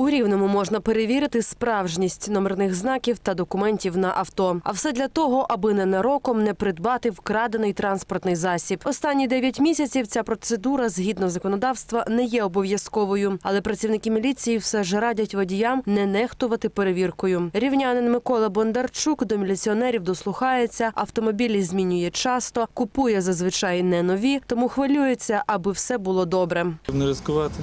У Рівному можна перевірити справжність номерних знаків та документів на авто. А все для того, аби ненароком не придбати вкрадений транспортний засіб. Останні 9 місяців ця процедура згідно законодавства не є обов'язковою, але працівники міліції все ж радять водіям не нехтувати перевіркою. Рівнянин Микола Бондарчук до міліціонерів дослухається, автомобілі змінює часто, купує зазвичай не нові, тому хвилюється, аби все було добре. Не ризикувати,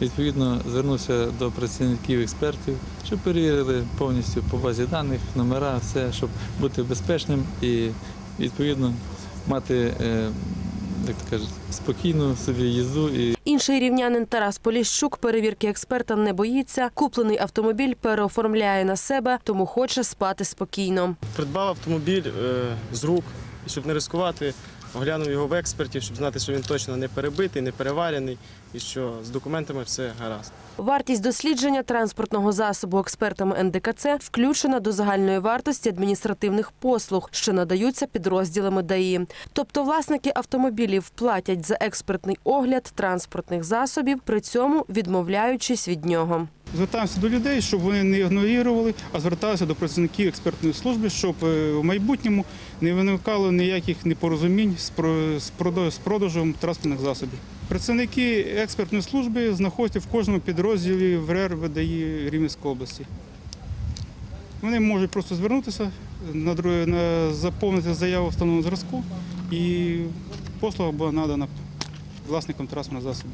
відповідно звернувся до працівників експертів, щоб перевірили повністю по базі даних, номера, все, щоб бути безпечним і відповідно мати, е, як то кажуть, спокійну собі їзду і Інший рівнянин Тарас Поліщук перевірки експерта не боїться. Куплений автомобіль переоформляє на себе, тому хоче спати спокійно. Придбав автомобіль е, з рук, щоб не ризикувати, оглянув його в експертів, щоб знати, що він точно не перебитий, не переварений і що з документами все гаразд. Вартість дослідження транспортного засобу експертами НДКЦ включена до загальної вартості адміністративних послуг, що надаються підрозділами ДАІ. Тобто власники автомобілів платять за експертний огляд транспортних засобів, при цьому відмовляючись від нього. Звертаємося до людей, щоб вони не ігнорували, а зверталися до працівників експертної служби, щоб е, в майбутньому не виникало ніяких непорозумінь з про- з продаж- з продажем транспортних засобів. Працівники експертної служби знаходяться в кожному підрозділі в РЕР ВДІ Рівненської області. Вони можуть просто звернутися, заповнити заяву встановленого зразку і послуга була надана власникам транспортного засобу.